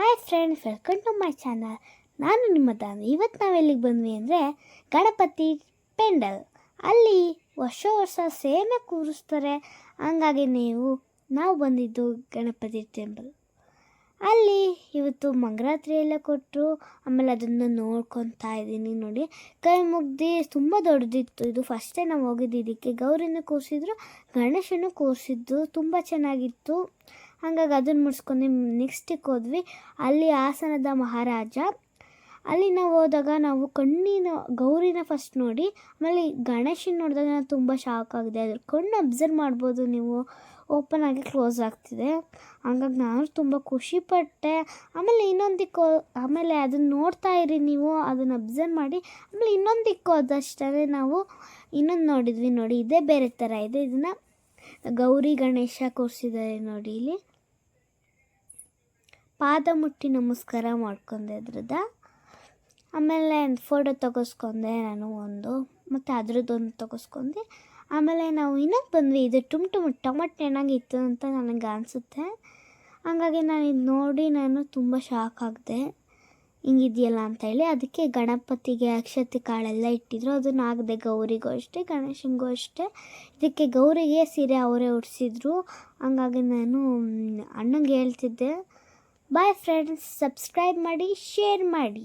Hi friends welcome to my channel ನಾನು ನಿಮ್ಮ ತಾನು ಇವತ್ತು ನಾವು ಎಲ್ಲಿಗೆ ಬಂದ್ವಿ ಅಂದರೆ ಗಣಪತಿ ಪೆಂಡಲ್. ಅಲ್ಲಿ ವರ್ಷ ವರ್ಷ ಸೇಮೆ ಕೂರಿಸ್ತಾರೆ. ಹಂಗಾಗಿ ನೀವು, ನಾವು ಬಂದಿದ್ದು ಗಣಪತಿ ಟೆಂಪಲ್ ಅಲ್ಲಿ ಇವತ್ತು ಮಂಗರಾತ್ರಿ ಎಲ್ಲ ಕೊಟ್ಟರು ಆಮೇಲೆ ಅದನ್ನು ನೋಡ್ಕೊತಾ ಇದ್ದೀನಿ ನೋಡಿ. ಕೈ ಮುಗ್ದು ತುಂಬ ದೊಡ್ಡದಿತ್ತು. ಇದು ಫಸ್ಟೇ ನಾವು ಹೋಗಿದ್ದು. ಇದಕ್ಕೆ ಗೌರಿನ ಕೂರಿಸಿದ್ರು, ಗಣೇಶನೂ ಕೂರಿಸಿದ್ದು. ತುಂಬ ಚೆನ್ನಾಗಿತ್ತು. ಹಾಗಾಗಿ ಅದನ್ನು ಮುಡಿಸ್ಕೊಂಡು ನೆಕ್ಸ್ಟಿಗೆ ಹೋದ್ವಿ. ಅಲ್ಲಿ ಹಾಸನದ ಮಹಾರಾಜ. ಅಲ್ಲಿ ನಾವು ಹೋದಾಗ ನಾವು ಕಣ್ಣಿನ, ಗೌರಿನ ಫಸ್ಟ್ ನೋಡಿ, ಆಮೇಲೆ ಗಣೇಶನ ನೋಡಿದಾಗ ನಾನು ತುಂಬ ಶಾಕ್ ಆಗಿದೆ. ಅದ್ರ ಕಣ್ಣು ಅಬ್ಸರ್ವ್ ಮಾಡ್ಬೋದು ನೀವು. ಓಪನ್ ಆಗಿ ಕ್ಲೋಸ್ ಆಗ್ತಿದೆ. ಹಂಗಾಗಿ ನಾನು ತುಂಬ ಖುಷಿಪಟ್ಟೆ ಆಮೇಲೆ ಇನ್ನೊಂದಕ್ಕೆ ಆಮೇಲೆ ಅದನ್ನು ನೋಡ್ತಾ ಇರಿ ನೀವು. ಅದನ್ನು ಅಬ್ಸರ್ವ್ ಮಾಡಿ, ಆಮೇಲೆ ಇನ್ನೊಂದಕ್ಕೆ ಹೋದಷ್ಟೇ ನಾವು ಇನ್ನೊಂದು ನೋಡಿದ್ವಿ ನೋಡಿ. ಇದೇ ಬೇರೆ ಥರ ಇದೆ. ಇದನ್ನು ಗೌರಿ ಗಣೇಶ ಕೂರಿಸಿದ್ದಾರೆ ನೋಡಿ ಇಲ್ಲಿ. ಪಾದ ಮುಟ್ಟಿ ನಮಸ್ಕಾರ ಮಾಡ್ಕೊಂಡೆ ಅದ್ರದ್ದು ಆಮೇಲೆ ಫೋಟೋ ತೆಗೆಸ್ಕೊಂಡೆ ನಾನು ಒಂದು, ಮತ್ತು ಅದ್ರದ್ದೊಂದು ತೆಗೆಸ್ಕೊಂಡೆ. ಆಮೇಲೆ ನಾವು ಇನ್ನೊಂದು ಬಂದ್ವಿ, ಇದು ಟುಮ್ ಟುಮ್ ಟೊಮಟ್ ಏನಾಗಿತ್ತು ಅಂತ ನನಗೆ ಅನಿಸುತ್ತೆ. ಹಂಗಾಗಿ ನಾನು ಇದು ನೋಡಿ ನಾನು ತುಂಬ ಶಾಕ್ ಆಗಿದೆ. ಹಿಂಗಿದೆಯಲ್ಲ ಅಂತ ಹೇಳಿ ಅದಕ್ಕೆ ಗಣಪತಿಗೆ ಅಕ್ಷತೆ ಕಾಳೆಲ್ಲ ಇಟ್ಟಿದ್ರು. ಅದನ್ನು ಆಗದೆ ಗೌರಿಗೂ ಅಷ್ಟೇ, ಗಣೇಶನಿಗೂ ಅಷ್ಟೇ. ಇದಕ್ಕೆ ಗೌರಿಗೆ ಸೀರೆ ಅವರೇ ಉಡಿಸಿದ್ರು. ಹಂಗಾಗಿ ನಾನು ಅಣ್ಣಂಗೆ ಹೇಳ್ತಿದ್ದೆ. ಬಾಯ್ ಫ್ರೆಂಡ್ಸ್ ಸಬ್ಸ್ಕ್ರೈಬ್ ಮಾಡಿ ಶೇರ್ ಮಾಡಿ